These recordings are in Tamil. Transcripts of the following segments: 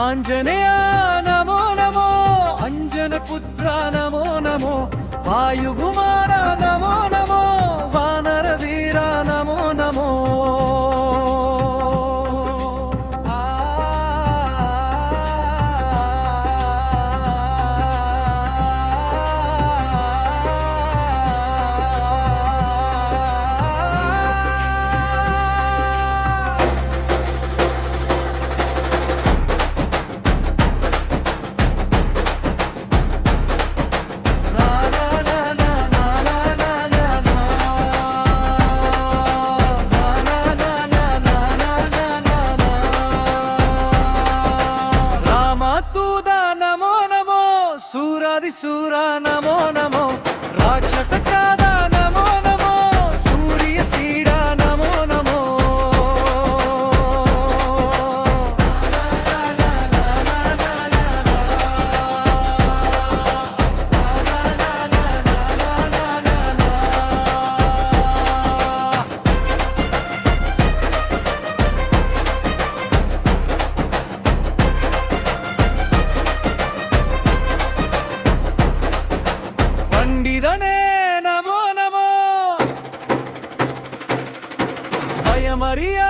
ఆంజనేయ నమో నమో అంజన పుత్ర నమో నమో వాయుగుమా ఆది సూర నమో నమో రాక్షస కాదు María.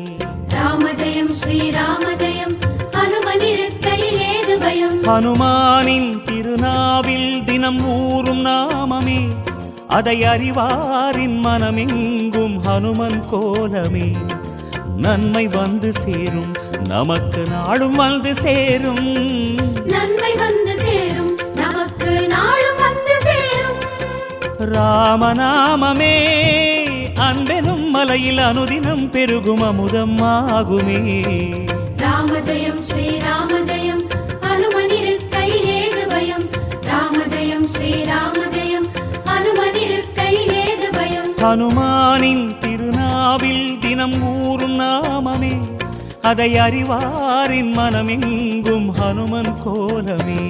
ராம ஜெயம் ஸ்ரீராம ஜெயம் ஹனுமனிருக்கையில் ஏது பயம்? ஹனுமானின் திருநாவில் தினம் ஊறும் நாமமே. அதை அறிவாரின் மனமெங்கும் ஹனுமன் கோலமே. நன்மை வந்து சேரும் நமக்கு நாளும் வந்து சேரும். நன்மை வந்து சேரும் நமக்கு நாளும் வந்து சேரும். ராமநாமமே அன்பெனும் மலையில் அனுதினம் பெருகும் அமுதம் ஆகுமே. ராம ஜெயம் ஸ்ரீராம ஜெயம் ஹனுமனிருக்கையில் ஏது பயம். ராம ஜெயம் ஸ்ரீராம ஜெயம் ஹனுமனிருக்கையில் ஏது பயம். ஹனுமானின் திருநாவில் தினம் ஊறும் நாமமே. அதை அறிவாரின் மனமெங்கும் ஹனுமன் கோலமே.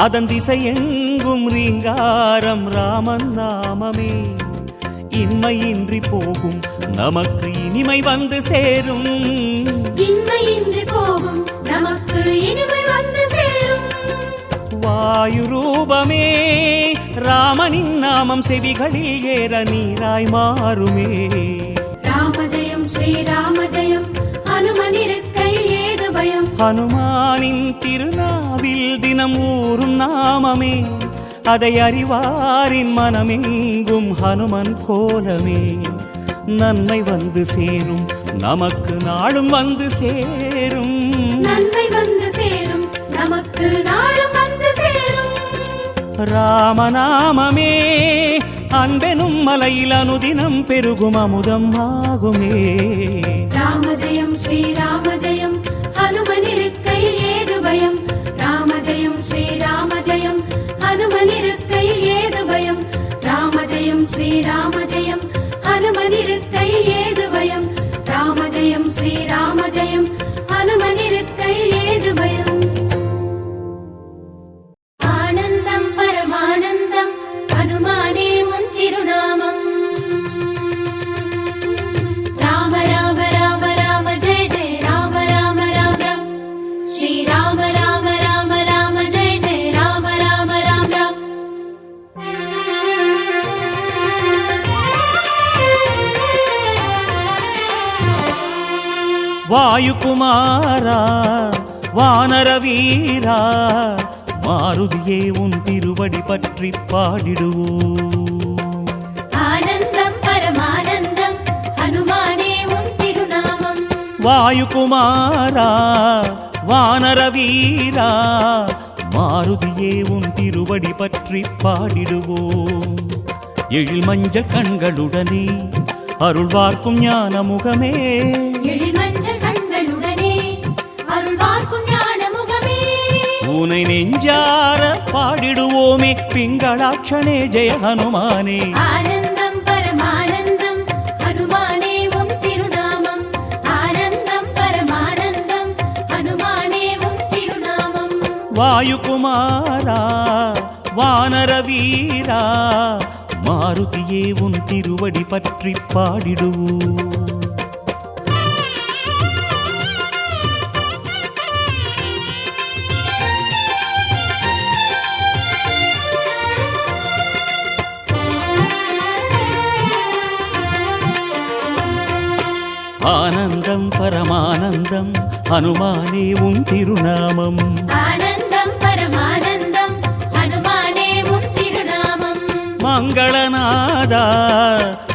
அதன் திசை எங்கும் ரீங்காரம் ராமன் நாமமே. இன்மையின்றி போகும் நமக்கு இனிமை வந்து சேரும். இன்மையின்றி போகும் நமக்கு இனிமை வந்து சேரும். வாயு ரூபமே ராமனின் நாமம் செவிகளில் ஏற நீராய் மாறுமே. ராம ஜெயம் ஸ்ரீராம ஹனுமானின் திருநாவில் தினம் ஊறும் நாமமே. அதை அறிவாரின் மனமெங்கும் ஹனுமன் கோலமே. நன்மை வந்து சேரும் நமக்கு நாளும் வந்து சேரும். நன்மை வந்து சேரும் நமக்கு நாளும் வந்து சேரும். ராமநாமமே அன்பெனும் மலையில் அனுதினம் பெருகும் அமுதம் ஆகுமே. ஹனுமனிருக்கையில் ஏது பயம்? ராம ஜெயம் ஸ்ரீராம ஜெயம் ஹனுமனிருக்கையில் ஏது பயம்? ராம ஜெயம் ஸ்ரீராம ஜெயம் ஹனுமனிருக்கையில் ஏது பயம்? வாயுகுமாரா வானர வீரா மாருதியே உன் திருவடி பற்றி பாடிடுவோம். ஆனந்தம் பரமானந்தம் ஹனுமானே உன் திருநாமம். வாயுகுமாரா வானர வீரா மாருதியே உன் திருவடி பற்றி பாடிடுவோம். எழில் மஞ்சள் கண்களுடனே அருள்வார்க்கும் ஞான முகமே உனை நெஞ்சார பாடிடுவோமே பிங்களாட்சணே ஜெய ஹனுமானே. ஆனந்தம் பரமானந்தம் ஹனுமானே உன் திருநாமம். ஆனந்தம் பரமானந்தம் ஹனுமானே உன் திருநாமம். வாயுகுமாரா வானர வீரா மாருதியே உன் திருவடி பற்றி பாடிடுவோம் ஆனந்தம் பரமானந்தம் ஹனுமானே உன் திருநாமம். ஆனந்தம் பரமானந்தம் ஹனுமானே உன் திருநாமம். மங்களநாதா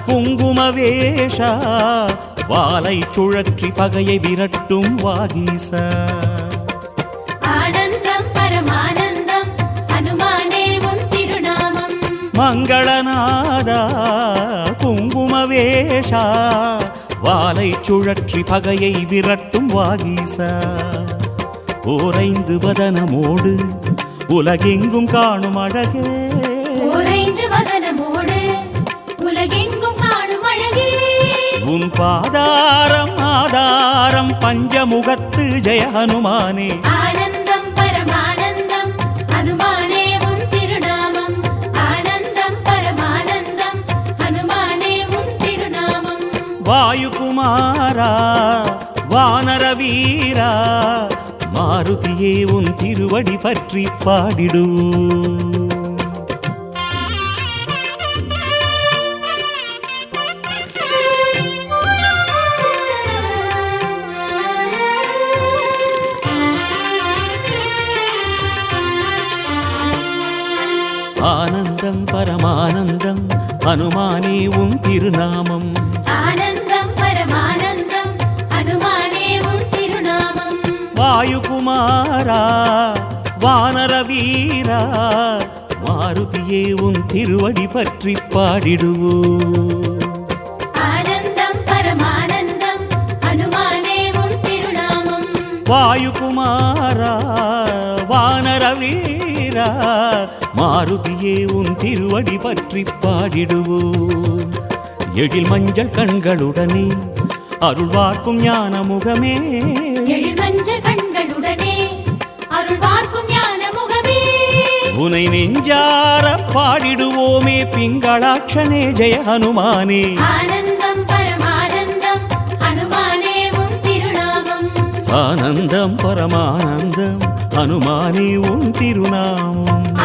குங்குமவேஷா வாலை சுழற்றி பகையை விரட்டும் வாகீசா. ஆனந்தம் பரமானந்தம் ஹனுமானே உன் திருநாமம். மங்களநாதா குங்குமவேஷா வாலை சுழற்றி பகையை விரட்டும் வாகீசா. ஓரைந்து வதனமோடு உலகெங்கும் காணும் அழகே. ஓரைந்து வதனமோடு உலகெங்கும் காணும் அழகே. உன் பாதாரம் ஆதாரம் பஞ்சமுகத்து ஜெய ஹனுமானே வாயுகுமாரா வானர வீரா மாருதியே உன் திருவடி பற்றி பாடிடுவோம் ஆனந்தம் பரமானந்தம் ஹனுமானே உன் திருநாமம். ஆனந்தம் திருவடி பற்றி பாடிடுவோம் ஆனந்தம் பரமானந்தம் ஹனுமானே உன் திருநாமம். வாயுகுமாரா வானர வீரா மாருதியே உன் திருவடி பற்றி பாடிடுவோம் எழில் மஞ்சள் கண்களுடனே அருள்வார்க்கும் ஞான முகமே உனை நெஞ்சார பாடிடுவோமே பிங்களாட்சனே ஜெய ஹனுமானே. ஆனந்தம் பரமானந்தம் ஹனுமானே உன் திருநாமம். ஆனந்தம் பரமானந்தம் ஹனுமானே உன் திருநாமம்.